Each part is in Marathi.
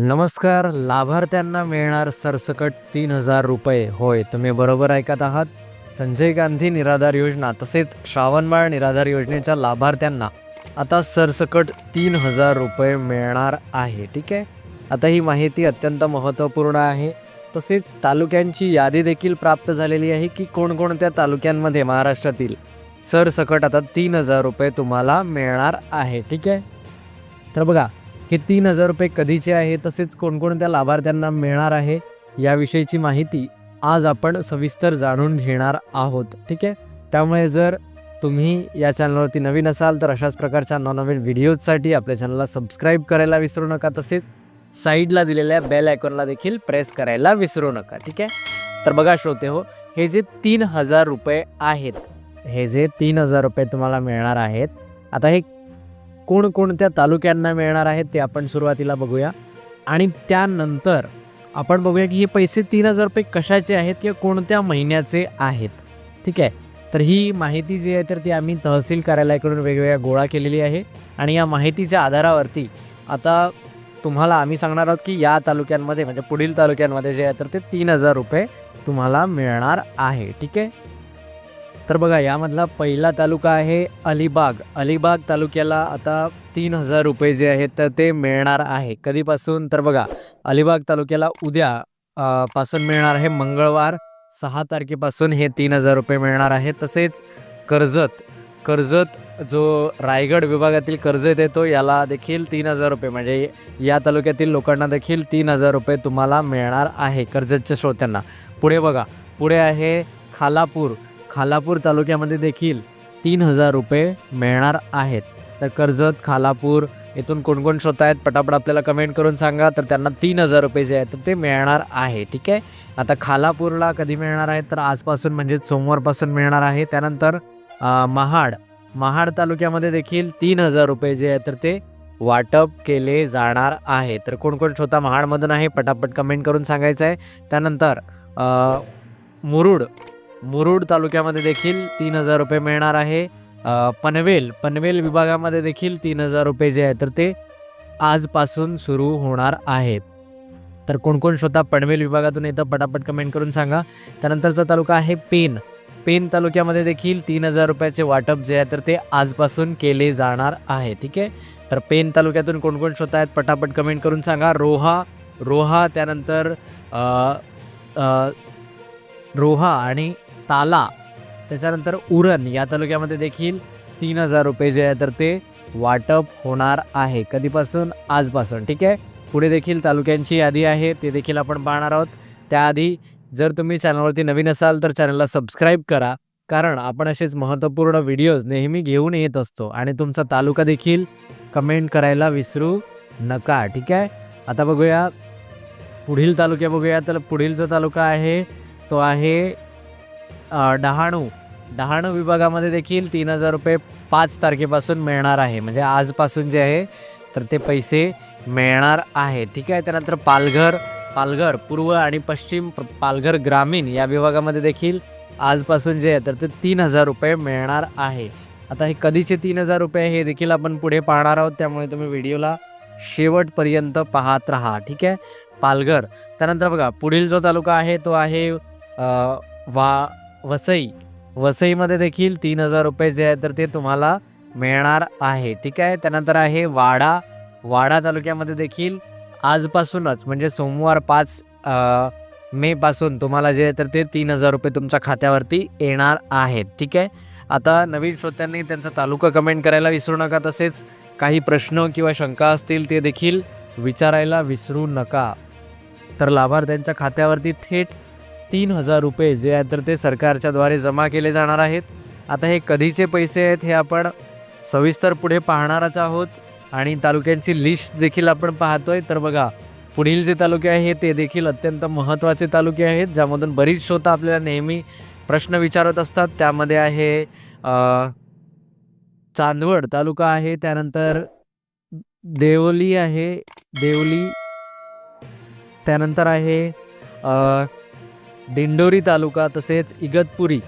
नमस्कार लाभार्थ्यांना मिळणार सरसकट तीन हजार रुपये. होय तुम्ही बरोबर ऐकत आहात. संजय गांधी निराधार योजना तसेच श्रावणबाळ निराधार योजनेच्या लाभार्थ्यांना आता सरसकट तीन हजार रुपये मिळणार आहे. ठीक आहे? आता ही माहिती अत्यंत महत्त्वपूर्ण आहे. तसेच तालुक्यांची यादी देखील प्राप्त झालेली आहे की कोणकोणत्या तालुक्यांमध्ये महाराष्ट्रातील सरसकट आता तीन हजार रुपये तुम्हाला मिळणार आहे. ठीक आहे? तर बघा हे तीन हजार रुपये कधीचे आहे तसेच कोणकोणत्या लाभार्थ्यांना मिळणार आहे याविषयीची माहिती आज आपण सविस्तर जाणून घेणार आहोत. ठीक आहे? त्यामुळे जर तुम्ही या चॅनलवरती नवीन असाल तर अशाच प्रकारच्या नवनवीन व्हिडिओजसाठी आपल्या चॅनलला सबस्क्राईब करायला विसरू नका. तसेच साईडला दिलेल्या बेल आयकॉनला देखील प्रेस करायला विसरू नका. ठीक आहे? तर बघा श्रोते हो हे जे तीन हजार रुपये आहेत हे जे तीन हजार रुपये तुम्हाला मिळणार आहेत आता हे कोणकोणत्या तालुक्यांना मिळणार आहेत ते आपण सुरुवातीला बघूया. आणि त्यानंतर आपण बघूया की हे पैसे तीन हजार रुपये कशाचे आहेत किंवा कोणत्या महिन्याचे आहेत. ठीक आहे? तर ही माहिती जी आहे तर ती आम्ही तहसील कार्यालयाकडून वेगवेगळ्या गोळा केलेली आहे. आणि या माहितीच्या आधारावरती आता तुम्हाला आम्ही सांगणार आहोत की या तालुक्यांमध्ये म्हणजे पुढील तालुक्यांमध्ये जे आहे तर ते तीन हजार रुपये तुम्हाला मिळणार आहे. ठीक आहे? तर बघा यामधला पहिला तालुका आहे अलिबाग. अलिबाग तालुक्याला आता तीन हजार रुपये जे आहेत तर ते मिळणार आहे. कधीपासून? तर बघा अलिबाग तालुक्याला उद्या पासून मिळणार आहे मंगळवार. सहा तारखेपासून हे तीन हजार रुपये मिळणार आहे. तसेच कर्जत. कर्जत जो रायगड विभागातील कर्जत येतो याला देखील तीन हजार रुपये म्हणजे या तालुक्यातील लोकांना देखील तीन हजार रुपये तुम्हाला मिळणार आहे कर्जतच्या श्रोत्यांना. पुढे बघा पुढे आहे खालापूर. खालापूर तालुक्यामध्ये देखील तीन हजार रुपये मिळणार आहेत. तर कर्जत खालापूर इथून कोण कोण श्रोता आहेत पटापट आपल्याला कमेंट करून सांगा. तर त्यांना तीन हजार रुपये जे आहेत तर ते मिळणार आहे. ठीक आहे? आता खालापूरला कधी मिळणार आहे? तर आजपासून म्हणजे सोमवारपासून मिळणार आहे. त्यानंतर महाड. महाड तालुक्यामध्ये देखील तीन हजार रुपये जे आहेत तर ते वाटप केले जाणार आहे. तर कोण कोण श्रोता महाडमधून आहे पटापट कमेंट करून सांगायचं आहे. त्यानंतर मुरुड. मुरुड तालुक्यामध्ये देखील तीन हजार रुपये मिळणार आहे. पनवेल पनवेल विभागामध्ये देखील तीन हजार रुपये जे आहे तर ते आजपासून सुरू होणार आहेत. तर कोण कोण श्रोता पनवेल विभागातून येतं पटापट कमेंट करून सांगा. त्यानंतरचा तालुका आहे पेन पेन तालुक्यामध्ये देखील तीन हजार रुपयाचे वाटप जे आहे तर ते आजपासून केले जाणार आहे. ठीक आहे? तर पेन तालुक्यातून कोणकोण श्रोता आहेत पटापट कमेंट करून सांगा. रोहा रोहा त्यानंतर रोहा आणि ताला त्याच्यानंतर उरण या तालुक्यामध्ये देखील तीन हजार रुपये जे आहे तर ते वाटप होणार आहे. कधीपासून? आजपासून. ठीक आहे? पुढे देखील तालुक्यांची यादी आहे. ते देखील आपण पाहणार आहोत. त्याआधी जर तुम्ही चॅनलवरती नवीन असाल तर चॅनलला सबस्क्राईब करा. कारण आपण असेच महत्त्वपूर्ण व्हिडिओज नेहमी घेऊन येत असतो आणि तुमचा तालुका देखील कमेंट करायला विसरू नका. ठीक आहे? आता बघूया. पुढील तालुक्या बघूया. तर पुढील जो तालुका आहे तो आहे डहाणू. डहाणू विभागामध्ये देखील तीन हजार रुपये पाच तारखेपासून मिळणार आहे. म्हणजे आजपासून जे आहे तर ते पैसे मिळणार आहे. ठीक आहे त्यानंतर पालघर पालघर पूर्व आणि पश्चिम प- पालघर ग्रामीण या विभागामध्ये देखील आजपासून जे आहे तर ते तीन हजार रुपये मिळणार आहे. आता हे कधीचे तीन हजार रुपये हे देखील आपण पुढे पाहणार आहोत. त्यामुळे तुम्ही व्हिडिओला शेवटपर्यंत पाहत राहा. ठीक आहे पालघर. त्यानंतर बघा पुढील जो तालुका आहे तो आहे वा वसई. वसईमध्ये देखील तीन हजार रुपये जे आहे तर ते तुम्हाला मिळणार आहे. ठीक आहे? त्यानंतर आहे वाडा. वाडा तालुक्यामध्ये देखील आजपासूनच म्हणजे सोमवार पाच मेपासून तुम्हाला जे आहे तर ते तीन हजार रुपये तुमच्या खात्यावरती येणार आहेत. ठीक आहे? आता नवीन श्रोत्यांनी त्यांचा तालुका कमेंट करायला विसरू नका. तसेच काही प्रश्न किंवा शंका असतील ते देखील विचारायला विसरू नका. तर लाभार्थ्यांच्या खात्यावरती थेट तीन हजार रुपये जे आहेत तर ते सरकारच्याद्वारे जमा केले जाणार आहेत. आता हे कधीचे पैसे आहेत हे आपण सविस्तर पुढे पाहणारच आहोत. आणि तालुक्यांची लिस्ट देखील आपण पाहतोय. तर बघा पुढील जे तालुके आहे ते देखील अत्यंत महत्त्वाचे तालुके आहेत ज्यामधून बरीच श्रोता आपल्याला नेहमी प्रश्न विचारत असतात. त्यामध्ये आहे चांदवड तालुका आहे त्यानंतर देवली आहे देवली त्यानंतर आहे दिंडोरी तालुका तसेच इगतपुरी.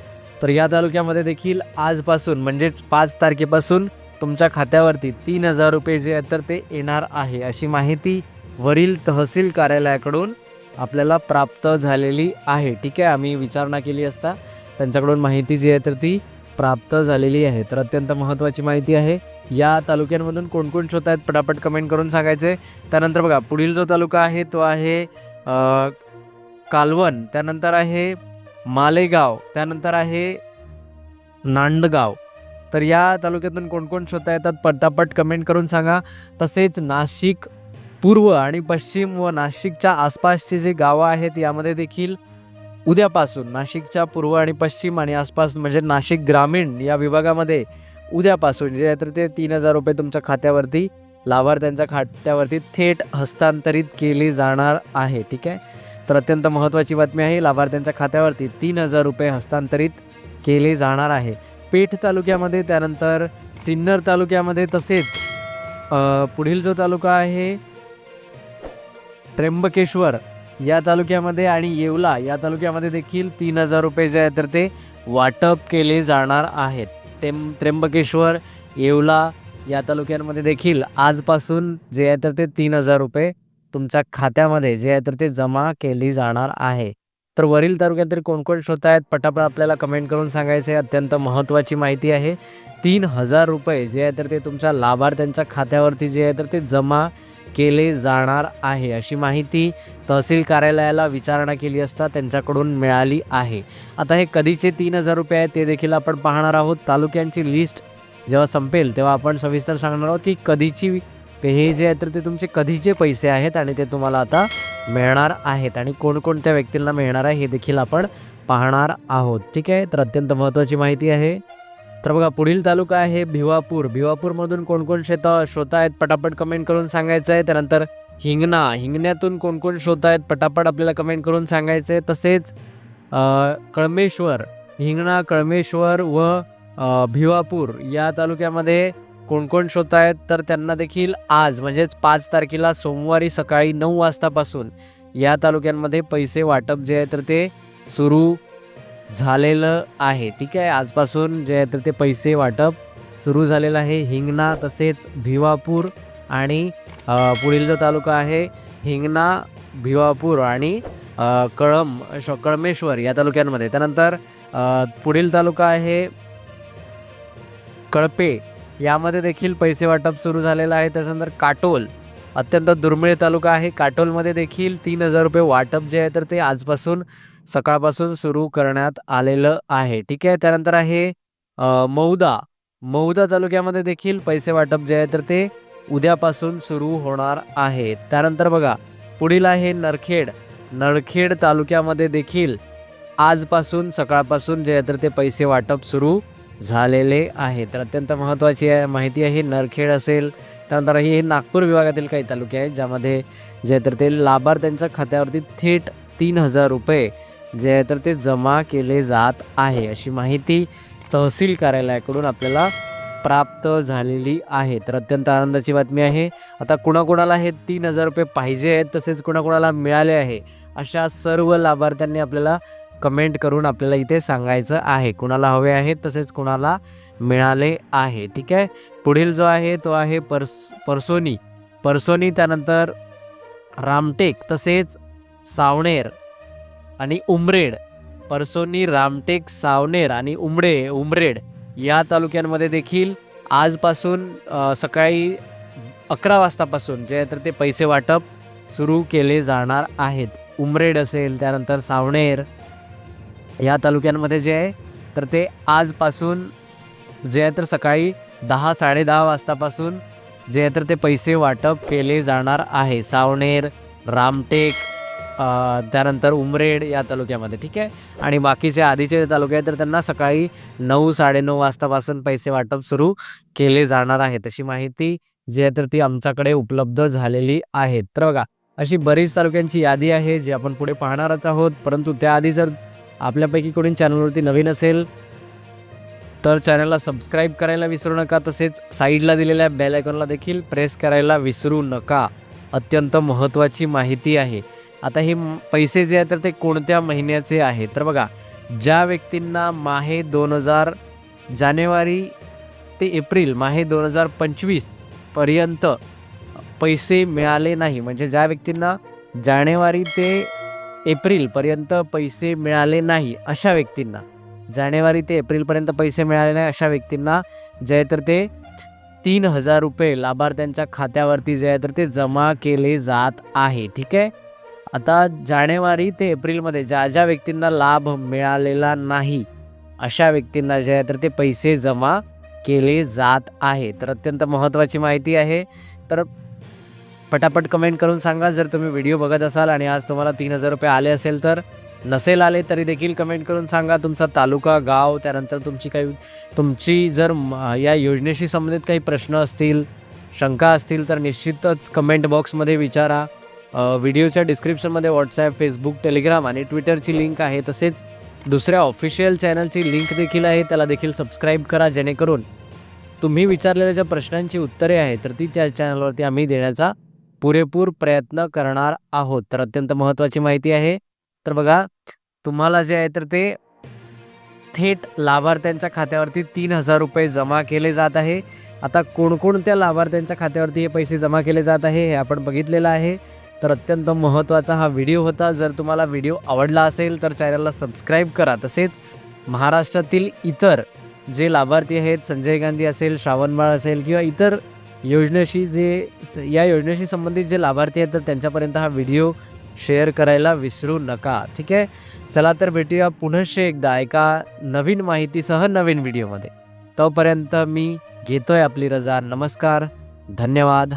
तर या तालुक्यामध्ये देखील आजपासून म्हणजेच पाच तारखेपासून तुमच्या खात्यावरती तीन हजार रुपये जे आहेत तर ते येणार आहे. अशी माहिती वरील तहसील कार्यालयाकडून आपल्याला प्राप्त झालेली आहे. ठीक आहे आम्ही विचारणा केली असता त्यांच्याकडून माहिती जी आहे तर ती प्राप्त झालेली आहे. तर अत्यंत महत्त्वाची माहिती आहे या तालुक्यांमधून कोणकोण शोध आहेत पटापट कमेंट करून सांगायचे. त्यानंतर बघा पुढील जो तालुका आहे तो आहे कालवण त्यानंतर आहे मालेगाव त्यानंतर आहे नांदगाव. तर या तालुक्यातून कोणकोण शोधता येतात पटापट कमेंट करून सांगा. तसेच नाशिक पूर्व आणि पश्चिम व नाशिकच्या आसपासचे जे गावं आहेत यामध्ये देखील उद्यापासून नाशिकच्या पूर्व आणि पश्चिम आणि आसपास म्हणजे नाशिक ग्रामीण या विभागामध्ये उद्यापासून जे आहे तर ते तीन हजार रुपये तुमच्या खात्यावरती लाभार्थ्यांच्या खात्यावरती थेट हस्तांतरित केले जाणार आहे. ठीक आहे? तर अत्यंत महत्त्वाची बातमी आहे लाभार्थ्यांच्या खात्यावरती तीन हजार रुपये हस्तांतरित केले जाणार आहे. पेठ तालुक्यामध्ये त्यानंतर सिन्नर तालुक्यामध्ये तसेच पुढील जो तालुका आहे त्र्यंबकेश्वर या तालुक्यामध्ये आणि येवला या तालुक्यामध्ये देखील तीन हजार रुपये जे आहे तर ते वाटप केले जाणार आहेत. तेम त्र्यंबकेश्वर येवला या तालुक्यांमध्ये देखील आजपासून जे आहे तर ते तीन हजार रुपये तुमच्या खात्यामध्ये जे आहे तर ते जमा केली जाणार आहे. तर वरील तालुक्यातील कोणकोण श्रोता आहेत? पटापट आपल्याला कमेंट करून सांगायचे अत्यंत महत्त्वाची माहिती आहे. तीन हजार रुपये जे आहे तर ते तुमच्या लाभार्थ्यांच्या खात्यावरती जे आहे तर ते जमा केले जाणार आहे. अशी माहिती तहसील कार्यालयाला विचारणा केली असता त्यांच्याकडून मिळाली आहे. आता हे कधीचे तीन हजार रुपये आहेत ते देखील आपण पाहणार आहोत. तालुक्यांची लिस्ट जेव्हा संपेल तेव्हा आपण सविस्तर सांगणार आहोत की कधीची हे जे आहे तर ते तुमचे कधीचे पैसे आहेत आणि ते तुम्हाला आता मिळणार आहेत. आणि कोणकोणत्या व्यक्तींना मिळणार आहे हे देखील आपण पाहणार आहोत. ठीक आहे? तर अत्यंत महत्त्वाची माहिती आहे. तर बघा पुढील तालुका आहे भिवापूर. भिवापूरमधून कोणकोण शेत श्रोता आहेत पटापट कमेंट करून सांगायचं आहे. त्यानंतर हिंगणा. हिंगण्यातून कोणकोण श्रोता आहेत पटापट आपल्याला कमेंट करून सांगायचं आहे. तसेच कळमेश्वर. हिंगणा कळमेश्वर व भिवापूर या तालुक्यामध्ये कोणकोण श्रोता आहेत तर त्यांना देखील आज म्हणजेच पाच तारखेला सोमवारी सकाळी नऊ वाजतापासून या तालुक्यांमध्ये पैसे वाटप जे आहे तर ते सुरू झालेलं आहे. ठीक आहे आजपासून जे आहे तर ते पैसे वाटप सुरू झालेलं आहे. हिंगणा तसेच भिवापूर आणि पुढील जो तालुका आहे हिंगणा भिवापूर आणि कळम श कळमेश्वर या तालुक्यांमध्ये. त्यानंतर पुढील तालुका आहे कळपे. यामध्ये देखील पैसे वाटप सुरू झालेलं आहे. त्याच्यानंतर काटोल अत्यंत दुर्मिळ तालुका आहे. काटोलमध्ये देखील तीन हजार रुपये वाटप जे आहे तर ते आजपासून सकाळपासून सुरू करण्यात आलेलं आहे. ठीक आहे? त्यानंतर आहे मौदा. मौदा तालुक्यामध्ये देखील पैसे वाटप जे आहे तर ते उद्यापासून सुरू होणार आहे. त्यानंतर बघा पुढील आहे नरखेड. नरखेड तालुक्यामध्ये देखील आजपासून सकाळपासून जे आहे तर ते पैसे वाटप सुरू झालेले आहे तर अत्यंत महत्त्वाची आहे माहिती आहे नरखेड असेल त्यानंतर हे नागपूर विभागातील काही तालुके आहेत ज्यामध्ये जे तर ते लाभार्थ्यांच्या खात्यावरती थेट तीन हजार रुपये जे आहे तर ते जमा केले जात आहे. अशी माहिती तहसील कार्यालयाकडून आपल्याला प्राप्त झालेली आहे. तर अत्यंत आनंदाची बातमी आहे. आता कुणाकुणाला हे तीन हजार रुपये पाहिजे आहेत तसेच कुणाकुणाला मिळाले आहे अशा सर्व लाभार्थ्यांनी आपल्याला कमेंट करून आपल्याला इथे सांगायचं आहे. कुणाला हवे आहेत तसेच कुणाला मिळाले आहे. ठीक आहे? पुढील जो आहे तो आहे पर्स परसोनी. परसोनी त्यानंतर रामटेक तसेच सावणेर आणि उमरेड. परसोनी रामटेक सावनेर आणि उमडे उमरेड या तालुक्यांमध्ये देखील आजपासून सकाळी अकरा वाजतापासून जे आहे तर ते पैसे वाटप सुरू केले जाणार आहेत. उमरेड असेल त्यानंतर सावणेर या तालुक्यांमध्ये जे आहे तर ते आजपासून जे आहे तर सकाळी दहा साडेदहा वाजतापासून जे आहे तर ते पैसे वाटप केले जाणार आहे. सावनेर रामटेक त्यानंतर उमरेड या तालुक्यामध्ये ठीक आहे? आणि बाकीचे आधीचे तालुके आहेत तर त्यांना सकाळी नऊ साडेनऊ वाजतापासून पैसे वाटप सुरू केले जाणार आहे तशी माहिती जी आहे तर ती आमच्याकडे उपलब्ध झालेली आहे. तर बघा अशी बरीच तालुक्यांची यादी आहे जी आपण पुढे पाहणारच आहोत. परंतु त्याआधी जर आपल्यापैकी कोणी चॅनलवरती नवीन असेल तर चॅनलला सबस्क्राईब करायला विसरू नका. तसेच साईडला दिलेल्या बेल आयकॉनला देखील प्रेस करायला विसरू नका. अत्यंत महत्त्वाची माहिती आहे. आता हे पैसे जे आहेत तर ते कोणत्या महिन्याचे आहेत? तर बघा ज्या व्यक्तींना माहे दोन हजार जानेवारी ते एप्रिल माहे दोन हजार पंचवीसपर्यंत पैसे मिळाले नाही म्हणजे ज्या व्यक्तींना जानेवारी ते एप्रिलपर्यंत पैसे मिळाले नाही अशा व्यक्तींना. जानेवारी ते एप्रिलपर्यंत पैसे मिळाले नाही अशा व्यक्तींना जे आहे तर ते तीन हजार रुपये लाभार्थ्यांच्या खात्यावरती जे आहे तर ते जमा केले जात आहे. ठीक आहे? आता जानेवारी ते एप्रिलमध्ये ज्या ज्या व्यक्तींना लाभ मिळालेला नाही अशा व्यक्तींना जे आहे तर ते पैसे जमा केले जात आहे. तर अत्यंत महत्त्वाची माहिती आहे. तर पटापट कमेंट करून सांगा. जर तुम्ही व्हिडिओ बघत असाल आणि आज तुम्हाला तीन हजार रुपये आले असेल तर नसेल आले तरी देखील कमेंट करून सांगा. तुमचा तालुका गाव त्यानंतर तुमची काही तुमची जर या योजनेशी संबंधित काही प्रश्न असतील शंका असतील तर निश्चितच कमेंट बॉक्समध्ये विचारा. व्हिडिओच्या डिस्क्रिप्शनमध्ये व्हॉट्सॲप फेसबुक टेलिग्राम आणि ट्विटरची लिंक आहे. तसेच दुसऱ्या ऑफिशियल चॅनलची लिंक देखील आहे. त्याला देखील सबस्क्राईब करा जेणेकरून तुम्ही विचारलेल्या ज्या प्रश्नांची उत्तरे आहेत तर ती त्या चॅनलवरती आम्ही देण्याचा पुरेपूर प्रयत्न करणार आहोत. तर अत्यंत महत्त्वाची माहिती आहे. तर बघा तुम्हाला जे आहे तर ते थेट लाभार्थ्यांच्या खात्यावरती तीन हजार रुपये जमा केले जात आहे. आता कोणकोणत्या लाभार्थ्यांच्या खात्यावरती हे पैसे जमा केले जात आहे हे आपण बघितलेलं आहे. तर अत्यंत महत्त्वाचा हा व्हिडिओ होता. जर तुम्हाला व्हिडिओ आवडला असेल तर चॅनलला सबस्क्राईब करा. तसेच महाराष्ट्रातील इतर जे लाभार्थी आहेत संजय गांधी असेल श्रावणबाळ असेल किंवा इतर योजनेशी जे स- या योजनेशी संबंधित जे लाभार्थी आहेत तर त्यांच्यापर्यंत हा व्हिडिओ शेअर करायला विसरू नका. ठीक आहे? चला तर भेटूया पुनश्च एकदा एका नवीन माहितीसह नवीन व्हिडिओमध्ये. तोपर्यंत मी घेतोय आपली रजा. नमस्कार. धन्यवाद.